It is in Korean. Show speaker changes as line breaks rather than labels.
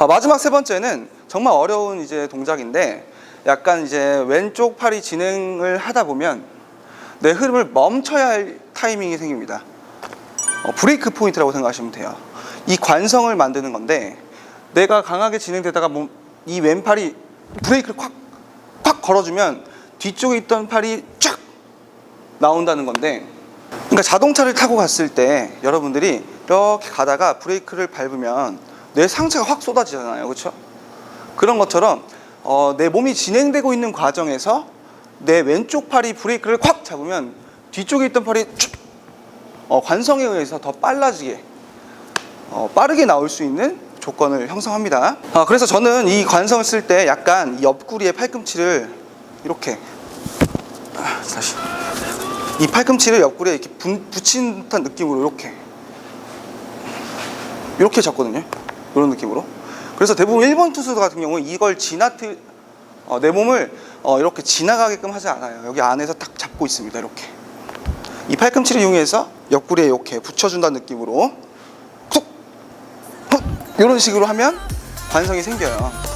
아, 마지막 세 번째는 정말 어려운 이제 동작인데 약간 이제 왼쪽 팔이 진행을 하다 보면 내 흐름을 멈춰야 할 타이밍이 생깁니다. 어, 브레이크 포인트라고 생각하시면 돼요. 이 관성을 만드는 건데 내가 강하게 진행되다가 몸- 이 왼팔이 브레이크를 콱, 콱 걸어주면 뒤쪽에 있던 팔이 쫙 나온다는 건데 그러니까 자동차를 타고 갔을 때 여러분들이 이렇게 가다가 브레이크를 밟으면 내 상체가 확 쏟아지잖아요. 그렇죠? 그런 것처럼 어, 내 몸이 진행되고 있는 과정에서 내 왼쪽 팔이 브레이크를 콱 잡으면 뒤쪽에 있던 팔이 쭉 어, 관성에 의해서 더 빨라지게 어, 빠르게 나올 수 있는 조건을 형성합니다. 어, 그래서 저는 이 관성을 쓸 때 약간 이 옆구리에 팔꿈치를 이렇게 아, 다시 이 팔꿈치를 옆구리에 이렇게 분- 붙인 듯한 느낌으로 이렇게 이렇게 잡거든요. 이런 느낌으로. 그래서 대부분 1번 투수 같은 경우는 이걸 지나트 어, 내 몸을 어, 이렇게 지나가게끔 하지 않아요. 여기 안에서 딱 잡고 있습니다. 이렇게. 이 팔꿈치를 이용해서 옆구리에 이렇게 붙여준다는 느낌으로 툭! 툭! 이런 식으로 하면 관성이 생겨요.